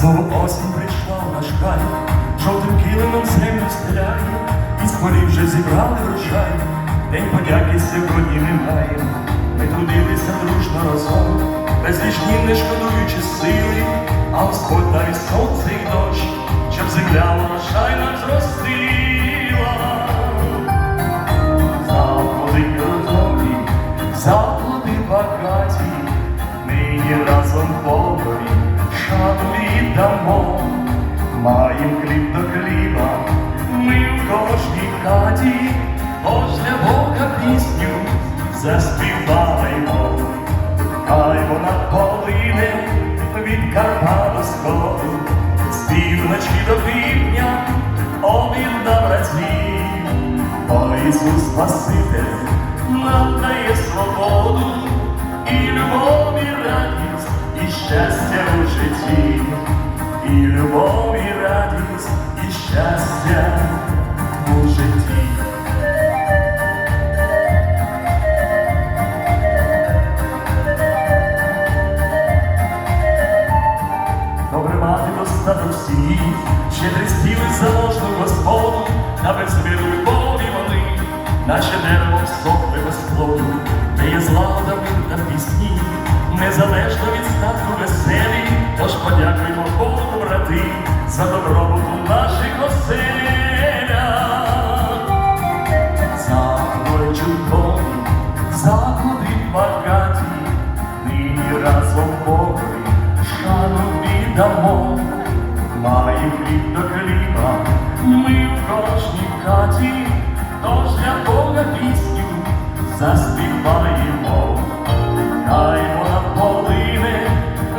Знову осінь прийшла в наш край, жовтим килимом землю стеляє, із хворів вже зібрали врожай, день подяки сьогодні немає. Ми трудилися дружно разом, безлічні не шкодуючи сили, а Господь сходу, з півночі до півдня, об'єдна братів. Бо Ісус Спаситель нам дає свободу і любов, і радість, і щастя у житті, в сім'ї, щедрий стіл і господу, на безміру любові вони, наче дерево сохне без плоду, де є злагода та пісні, незалежно від статку веселі, тож подякуємо Богу, брати, за добробуту наших оселях. Має хліб до хліба, ми в кожній хаті, тож для Бога пісню заспіваємо. Хай вона полине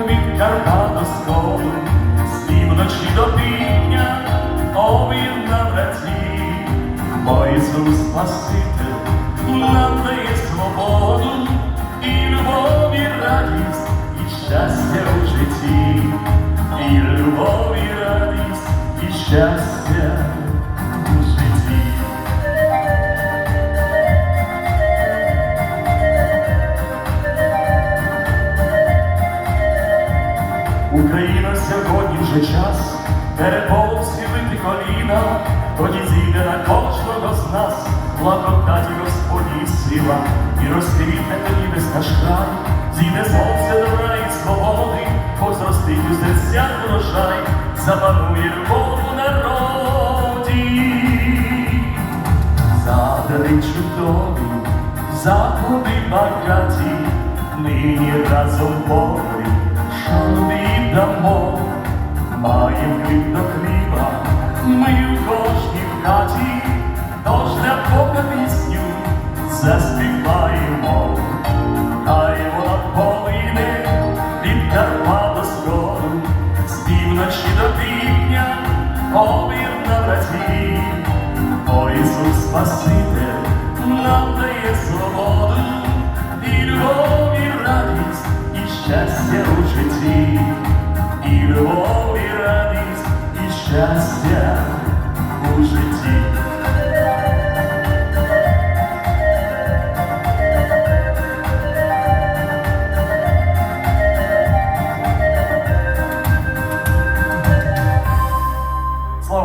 від Карпа до сходу, з півночі до півдня, обід на браті. Бо Ісус Спаситель нам дає свободу, і любов, і радість, і щастя щастя у житті. Україна сьогодні вже час, схилити коліна, тоді зійде на кожного з нас, благодаті Господні сила, і розквітне тоді весь наш край, зійде сонце добра і свободи, позростить у серцях урожай, запанує любов чудові, заходи багаті, нині разом Богові шану віддамо, маєм хліб до хліба, ми в кожній хаті, тож для Бога пісню заспіваємо, хай вона полине від Карпа до сходу, з півночі до півдня, обір на браті. О Ісус Спаситель нам дає свободу і любов, і радість, і щастя у житті, і любов, і радість, і щастя у житті.